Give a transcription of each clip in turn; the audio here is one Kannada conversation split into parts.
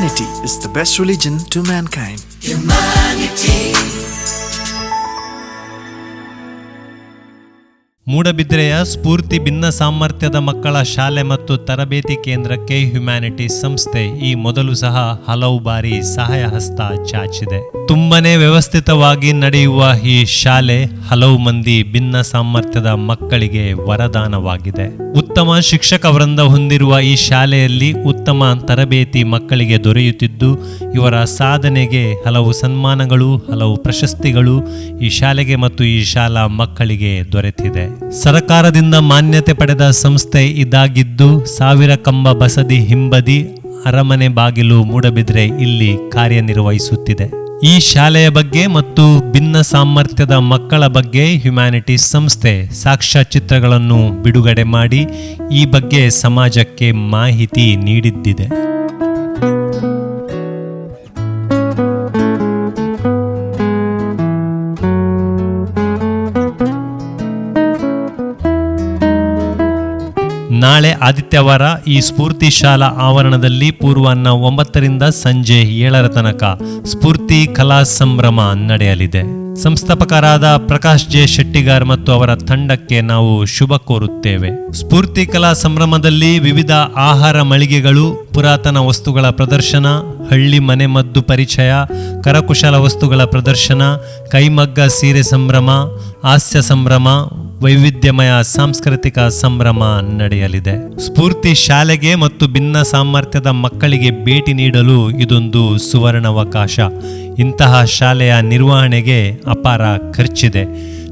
Humanity is the best religion to mankind. ಮೂಡಬಿದ್ರೆಯ ಸ್ಫೂರ್ತಿ ಭಿನ್ನ ಸಾಮರ್ಥ್ಯದ ಮಕ್ಕಳ ಶಾಲೆ ಮತ್ತು ತರಬೇತಿ ಕೇಂದ್ರಕ್ಕೆ ಹ್ಯುಮ್ಯಾನಿಟೀಸ್ ಸಂಸ್ಥೆ ಈ ಮೊದಲು ಸಹ ಹಲವು ಬಾರಿ ಸಹಾಯ ಹಸ್ತ ಚಾಚಿದೆ. ತುಂಬನೇ ವ್ಯವಸ್ಥಿತವಾಗಿ ನಡೆಯುವ ಈ ಶಾಲೆ ಹಲವು ಮಂದಿ ಭಿನ್ನ ಸಾಮರ್ಥ್ಯದ ಮಕ್ಕಳಿಗೆ ವರದಾನವಾಗಿದೆ. ಉತ್ತಮ ಶಿಕ್ಷಕ ವೃಂದ ಹೊಂದಿರುವ ಈ ಶಾಲೆಯಲ್ಲಿ ಉತ್ತಮ ತರಬೇತಿ ಮಕ್ಕಳಿಗೆ ದೊರೆಯುತ್ತಿದ್ದು, ಇವರ ಸಾಧನೆಗೆ ಹಲವು ಸನ್ಮಾನಗಳು, ಹಲವು ಪ್ರಶಸ್ತಿಗಳು ಈ ಶಾಲೆಗೆ ಮತ್ತು ಈ ಶಾಲಾ ಮಕ್ಕಳಿಗೆ ದೊರೆತಿದೆ. ಸರಕಾರದಿಂದ ಮಾನ್ಯತೆ ಪಡೆದ ಸಂಸ್ಥೆ ಇದಾಗಿದ್ದು, ಸಾವಿರ ಕಂಬ ಬಸದಿ ಹಿಂಬದಿ ಅರಮನೆ ಬಾಗಿಲು ಮೂಡಬಿದ್ರೆ ಇಲ್ಲಿ ಕಾರ್ಯನಿರ್ವಹಿಸುತ್ತಿದೆ. ಈ ಶಾಲೆಯ ಬಗ್ಗೆ ಮತ್ತು ಭಿನ್ನ ಸಾಮರ್ಥ್ಯದ ಮಕ್ಕಳ ಬಗ್ಗೆ ಹ್ಯುಮ್ಯಾನಿಟೀಸ್ ಸಂಸ್ಥೆ ಸಾಕ್ಷ್ಯಚಿತ್ರಗಳನ್ನು ಬಿಡುಗಡೆ ಮಾಡಿ, ಈ ಬಗ್ಗೆ ಸಮಾಜಕ್ಕೆ ಮಾಹಿತಿ ನೀಡಿದ್ದಿದೆ. ನಾಳೆ ಆದಿತ್ಯವಾರ ಈ ಸ್ಫೂರ್ತಿ ಶಾಲಾ ಆವರಣದಲ್ಲಿ ಪೂರ್ವಾಹ್ನ ಒಂಬತ್ತರಿಂದ ಸಂಜೆ ಏಳರ ತನಕ ಸ್ಫೂರ್ತಿ ಕಲಾ ಸಂಭ್ರಮ ನಡೆಯಲಿದೆ. ಸಂಸ್ಥಾಪಕರಾದ ಪ್ರಕಾಶ್ ಜೆ ಶೆಟ್ಟಿಗಾರ್ ಮತ್ತು ಅವರ ತಂಡಕ್ಕೆ ನಾವು ಶುಭ ಕೋರುತ್ತೇವೆ. ಸ್ಫೂರ್ತಿ ಕಲಾ ಸಂಭ್ರಮದಲ್ಲಿ ವಿವಿಧ ಆಹಾರ ಮಳಿಗೆಗಳು, ಪುರಾತನ ವಸ್ತುಗಳ ಪ್ರದರ್ಶನ, ಹಳ್ಳಿ ಮನೆಮದ್ದು ಪರಿಚಯ, ಕರಕುಶಲ ವಸ್ತುಗಳ ಪ್ರದರ್ಶನ, ಕೈಮಗ್ಗ ಸೀರೆ ಸಂಭ್ರಮ, ಹಾಸ್ಯ ಸಂಭ್ರಮ ವೈವಿಧ್ಯಮಯ ಸಾಂಸ್ಕೃತಿಕ ಸಂಭ್ರಮ ನಡೆಯಲಿದೆ. ಸ್ಫೂರ್ತಿ ಶಾಲೆಗೆ ಮತ್ತು ಭಿನ್ನ ಸಾಮರ್ಥ್ಯದ ಮಕ್ಕಳಿಗೆ ಭೇಟಿ ನೀಡಲು ಇದೊಂದು ಸುವರ್ಣಾವಕಾಶ. ಇಂತಹ ಶಾಲೆಯ ನಿರ್ವಹಣೆಗೆ ಅಪಾರ ಖರ್ಚಿದೆ.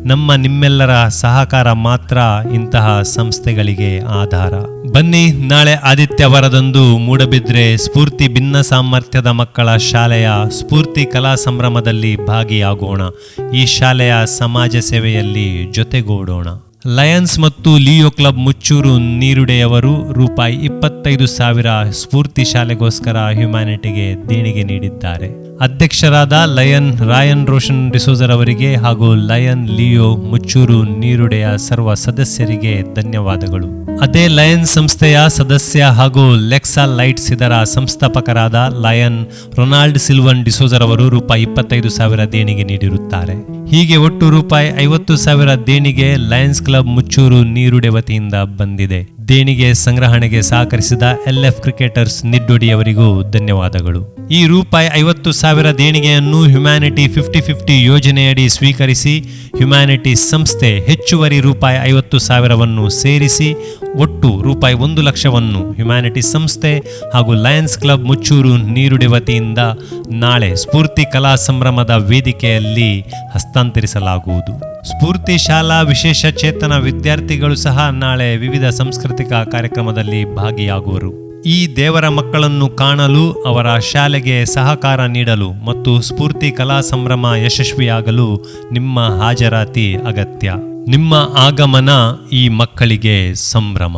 ನಮ್ಮ ನಿಮ್ಮೆಲ್ಲರ ಸಹಕಾರ ಮಾತ್ರ ಇಂತಹ ಸಂಸ್ಥೆಗಳಿಗೆ ಆಧಾರ. ಬನ್ನಿ, ನಾಳೆ ಆದಿತ್ಯವಾರದಂದು ಮೂಡಬಿದ್ರೆ ಸ್ಫೂರ್ತಿ ಭಿನ್ನ ಸಾಮರ್ಥ್ಯದ ಮಕ್ಕಳ ಶಾಲೆಯ ಸ್ಫೂರ್ತಿ ಕಲಾ ಸಂಭ್ರಮದಲ್ಲಿ ಭಾಗಿಯಾಗೋಣ. ಈ ಶಾಲೆಯ ಸಮಾಜ ಸೇವೆಯಲ್ಲಿ ಜೊತೆಗೂಡೋಣ. ಲಯನ್ಸ್ ಮತ್ತು ಲಿಯೋ ಕ್ಲಬ್ ಮುಚ್ಚೂರು ನೀರುಡೆಯವರು ರೂಪಾಯಿ ಇಪ್ಪತ್ತೈದು ಸಾವಿರ ಸ್ಫೂರ್ತಿ ಶಾಲೆಗೋಸ್ಕರ ಹ್ಯುಮ್ಯಾನಿಟಿಗೆ ದೇಣಿಗೆ ನೀಡಿದ್ದಾರೆ. ಅಧ್ಯಕ್ಷರಾದ ಲಯನ್ ರಾಯನ್ ರೋಷನ್ ಡಿಸೋಜರ್ ಅವರಿಗೆ ಹಾಗೂ ಲಯನ್ ಲಿಯೋ ಮುಚ್ಚೂರು ನೀರುಡೆಯ ಸರ್ವ ಸದಸ್ಯರಿಗೆ ಧನ್ಯವಾದಗಳು. ಅದೇ ಲಯನ್ ಸಂಸ್ಥೆಯ ಸದಸ್ಯ ಹಾಗೂ ಲೆಕ್ಸಾ ಲೈಟ್ಸ್ ಇದರ ಸಂಸ್ಥಾಪಕರಾದ ಲಯನ್ ರೊನಾಲ್ಡ್ ಸಿಲ್ವನ್ ಡಿಸೋಜರ್ ಅವರು ರೂಪಾಯಿ ಇಪ್ಪತ್ತೈದು ಸಾವಿರ ದೇಣಿಗೆ ನೀಡಿರುತ್ತಾರೆ. ಹೀಗೆ ಒಟ್ಟು ರೂಪಾಯಿ ಐವತ್ತು ಸಾವಿರ ದೇಣಿಗೆ ಲಯನ್ಸ್ ಕ್ಲಬ್ ಮುಚ್ಚೂರು ನೀರುಡೆ ವತಿಯಿಂದ ಬಂದಿದೆ. ದೇಣಿಗೆ ಸಂಗ್ರಹಣೆಗೆ ಸಹಕರಿಸಿದ ಎಲ್ಎಫ್ ಕ್ರಿಕೆಟರ್ಸ್ ನಿಡ್ಡೊಡಿಯವರಿಗೂ ಧನ್ಯವಾದಗಳು. ಈ ರೂಪಾಯಿ ಐವತ್ತು ಸಾವಿರ ದೇಣಿಗೆಯನ್ನು ಹ್ಯುಮ್ಯಾನಿಟಿ ಫಿಫ್ಟಿ ಫಿಫ್ಟಿ ಯೋಜನೆಯಡಿ ಸ್ವೀಕರಿಸಿ ಹ್ಯುಮ್ಯಾನಿಟಿ ಸಂಸ್ಥೆ ಹೆಚ್ಚುವರಿ ರೂಪಾಯಿ ಐವತ್ತು ಸಾವಿರವನ್ನು ಸೇರಿಸಿ ಒಟ್ಟು ರೂಪಾಯಿ ಒಂದು ಲಕ್ಷವನ್ನು ಹ್ಯುಮ್ಯಾನಿಟಿ ಸಂಸ್ಥೆ ಹಾಗೂ ಲಯನ್ಸ್ ಕ್ಲಬ್ ಮುಚ್ಚೂರು ನೀರುಡಿ ವತಿಯಿಂದ ನಾಳೆ ಸ್ಫೂರ್ತಿ ಕಲಾ ಸಂಭ್ರಮದ ವೇದಿಕೆಯಲ್ಲಿ ಹಸ್ತಾಂತರಿಸಲಾಗುವುದು. ಸ್ಫೂರ್ತಿ ಶಾಲಾ ವಿಶೇಷ ಚೇತನ ವಿದ್ಯಾರ್ಥಿಗಳು ಸಹ ನಾಳೆ ವಿವಿಧ ಸಾಂಸ್ಕೃತಿಕ ಕಾರ್ಯಕ್ರಮದಲ್ಲಿ ಭಾಗಿಯಾಗುವರು. ಈ ದೇವರ ಮಕ್ಕಳನ್ನು ಕಾಣಲು, ಅವರ ಶಾಲೆಗೆ ಸಹಕಾರ ನೀಡಲು ಮತ್ತು ಸ್ಫೂರ್ತಿ ಕಲಾ ಸಂಭ್ರಮ ಯಶಸ್ವಿಯಾಗಲು ನಿಮ್ಮ ಹಾಜರಾತಿ ಅಗತ್ಯ. ನಿಮ್ಮ ಆಗಮನ ಈ ಮಕ್ಕಳಿಗೆ ಸಂಭ್ರಮ.